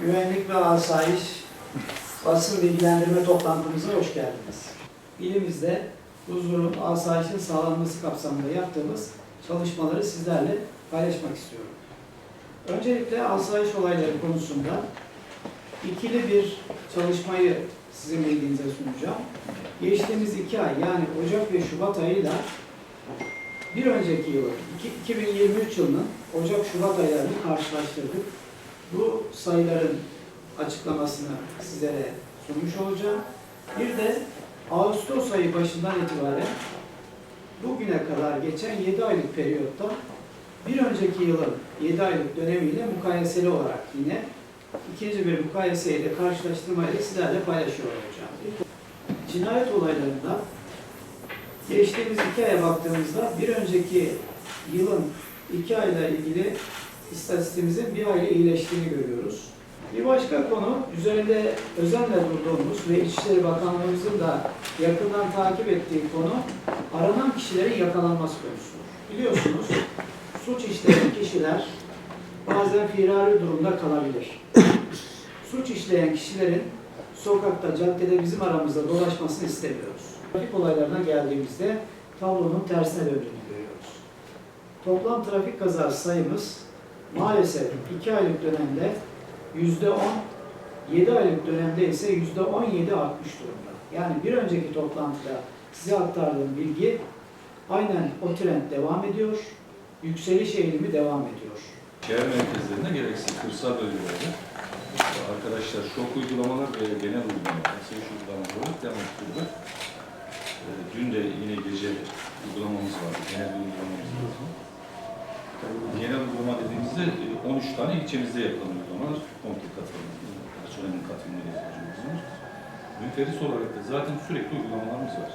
Güvenlik ve asayiş basın bilgilendirme toplantımıza hoş geldiniz. İlimizde huzurun, asayişin sağlanması kapsamında yaptığımız çalışmaları sizlerle paylaşmak istiyorum. Öncelikle asayiş olayları konusunda ikili bir çalışmayı sizin bilginize sunacağım. Geçtiğimiz iki ay yani Ocak ve Şubat ayıyla bir önceki iki- 2023 yılının Ocak-Şubat aylarını karşılaştırdık. Bu sayıların açıklamasını sizlere sunmuş olacağım. Bir de Ağustos ayı başından itibaren bugüne kadar geçen 7 aylık periyotta bir önceki yılın 7 aylık dönemiyle mukayeseli olarak yine ikinci bir mukayeseyle karşılaştırmayla sizlerle paylaşıyor olacağım. Cinayet olaylarında geçtiğimiz iki aya baktığımızda bir önceki yılın iki ayla ilgili istatistiğimizin bir ayla iyileştiğini görüyoruz. Bir başka konu, üzerinde özenle durduğumuz ve İçişleri Bakanlığımızın da yakından takip ettiği konu, aranan kişilerin yakalanması konusu. Biliyorsunuz, suç işleyen kişiler bazen firari durumda kalabilir. Suç işleyen kişilerin sokakta, caddede bizim aramızda dolaşmasını istemiyoruz. Trafik olaylarına geldiğimizde tablonun tersine döndüğünü görüyoruz. Toplam trafik kazası sayımız maalesef 2 aylık dönemde yüzde 10, 7 aylık dönemde ise yüzde 17 artmış durumda. Yani bir önceki toplantıda size aktardığım bilgi aynen o trend devam ediyor, yükseliş eğilimi devam ediyor. Şehir merkezlerinde gereksiz kırsal bölgelerde arkadaşlar şok uygulamalar ve genel uygulamalar, sıvış uygulamalar olarak devam ediyorlar. Ee, Dün de yine 13 tane ilçemizde yapılan uygulamalar, komple katılımlı, personelin katılımıyla yapılan olarak da zaten sürekli uygulamalarımız var.